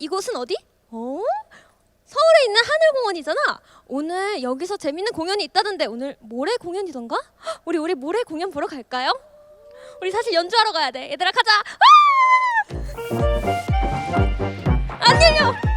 이곳은 어디? 어? 서울에 있는 하늘공원이잖아. 오늘 여기서 재밌는 공연이 있다던데 오늘 모레 공연이던가? 헉, 우리 우리 모레 공연 보러 갈까요? 우리 사실 연주하러 가야 돼. 얘들아 가자. 아! 안녕요.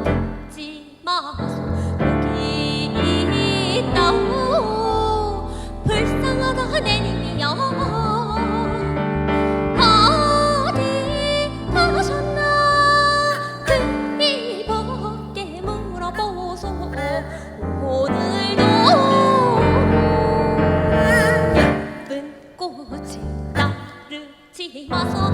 듣지 마소. 여기 있다오 불쌍하다 내님이여. 어디 가셨나? 그이 밖에 물어보소. 오늘도 예쁜 꽃이 따르지 마소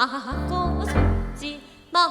웃는다고 속지 마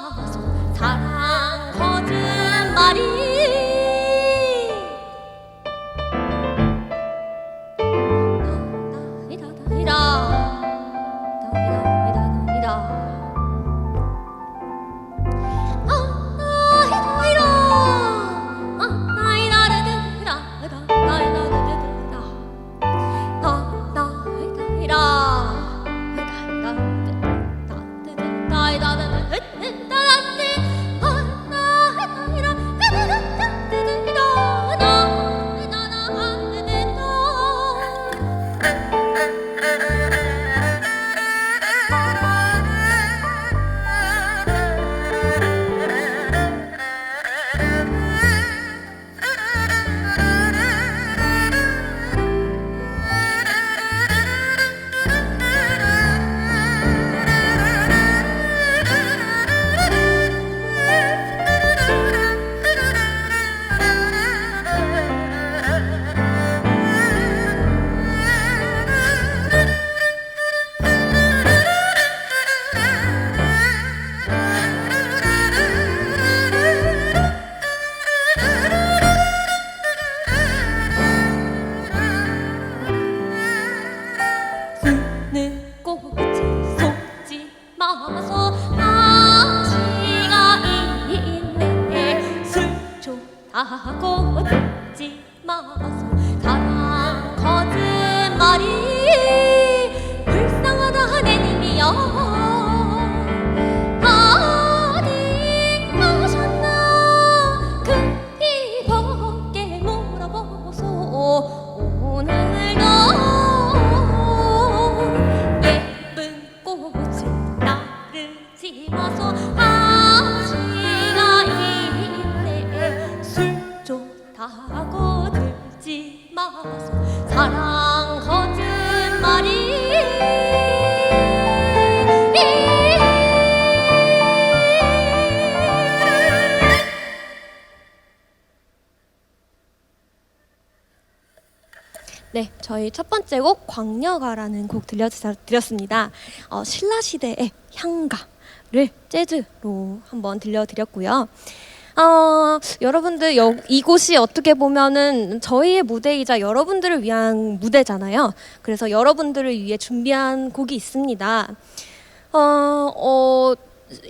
네, 저희 첫 번째 곡 광녀가라는 곡 들려드렸습니다. 어, 신라 시대의 향가를 재즈로 한번 들려드렸고요. 어, 여러분들 여, 이곳이 어떻게 보면은 저희의 무대이자 여러분들을 위한 무대잖아요. 그래서 여러분들을 위해 준비한 곡이 있습니다. 어, 어,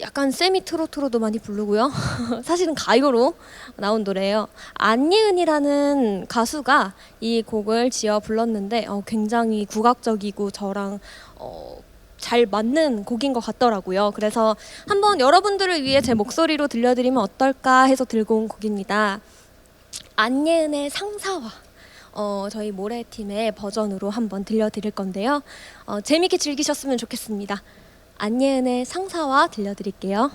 약간 세미 트로트로도 많이 부르고요. 사실은 가요로 나온 노래예요. 안예은이라는 가수가 이 곡을 지어 불렀는데 어, 굉장히 국악적이고 저랑 어, 잘 맞는 곡인 것 같더라고요. 그래서 한번 여러분들을 위해 제 목소리로 들려드리면 어떨까 해서 들고 온 곡입니다. 안예은의 상사화. 어, 저희 모래팀의 버전으로 한번 들려드릴 건데요. 어, 재밌게 즐기셨으면 좋겠습니다. 안예은의 상사화 들려드릴게요.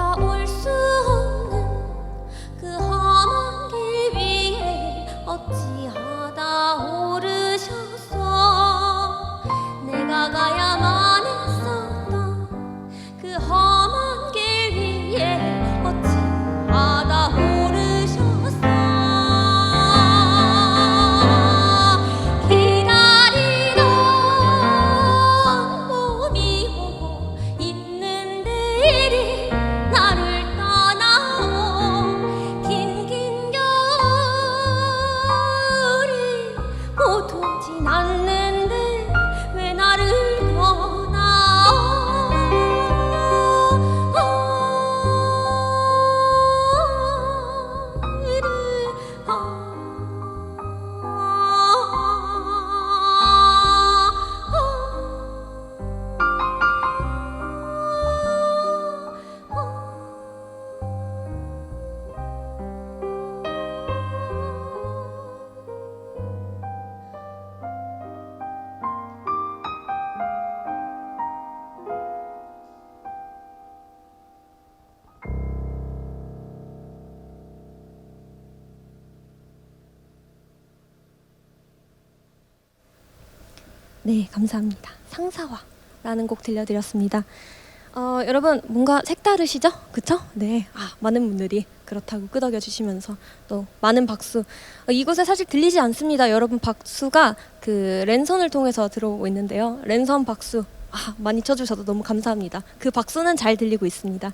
돌아올 수 없는 그 험한 길 위에 어찌하다 오르셨어? 내가 가야만 네, 감사합니다. 상사화라는 곡 들려드렸습니다. 어, 여러분 뭔가 색다르시죠? 그쵸? 네, 아, 많은 분들이 그렇다고 끄덕여 주시면서 또 많은 박수. 어, 이곳에 사실 들리지 않습니다. 여러분 박수가 그 랜선을 통해서 들어오고 있는데요. 랜선 박수 아, 많이 쳐주셔서 너무 감사합니다. 그 박수는 잘 들리고 있습니다.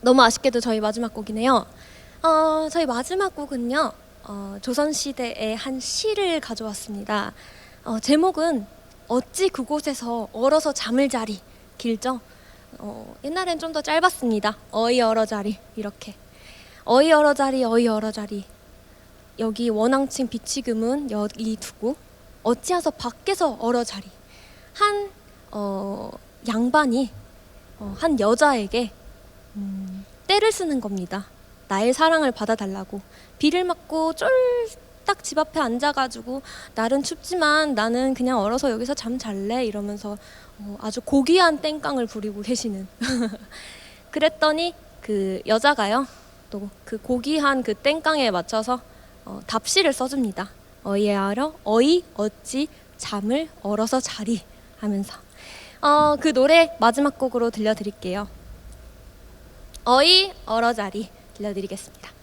너무 아쉽게도 저희 마지막 곡이네요. 어, 저희 마지막 곡은요. 어, 조선 시대의 한 시를 가져왔습니다. 어, 제목은 어찌 그곳에서 얼어서 잠을 자리 길죠. 어, 옛날엔 좀 더 짧았습니다. 어이 얼어 자리 이렇게 어이 얼어 자리 어이 얼어 자리 여기 원앙층 비치금은 여기 두고 어찌하서 밖에서 얼어 자리 한 어, 양반이 어, 한 여자에게 음, 때를 쓰는 겁니다. 나의 사랑을 받아달라고 비를 맞고 쫄 딱 집 앞에 앉아가지고 날은 춥지만 나는 그냥 얼어서 여기서 잠 잘래 이러면서 어, 아주 고귀한 땡깡을 부리고 계시는 그랬더니 그 여자가요 또 그 고귀한 그 땡깡에 맞춰서 어, 답시를 써줍니다. 어이 알어 어이 어찌 잠을 얼어서 자리 하면서 어, 그 노래 마지막 곡으로 들려드릴게요. 어이 얼어 자리 들려드리겠습니다.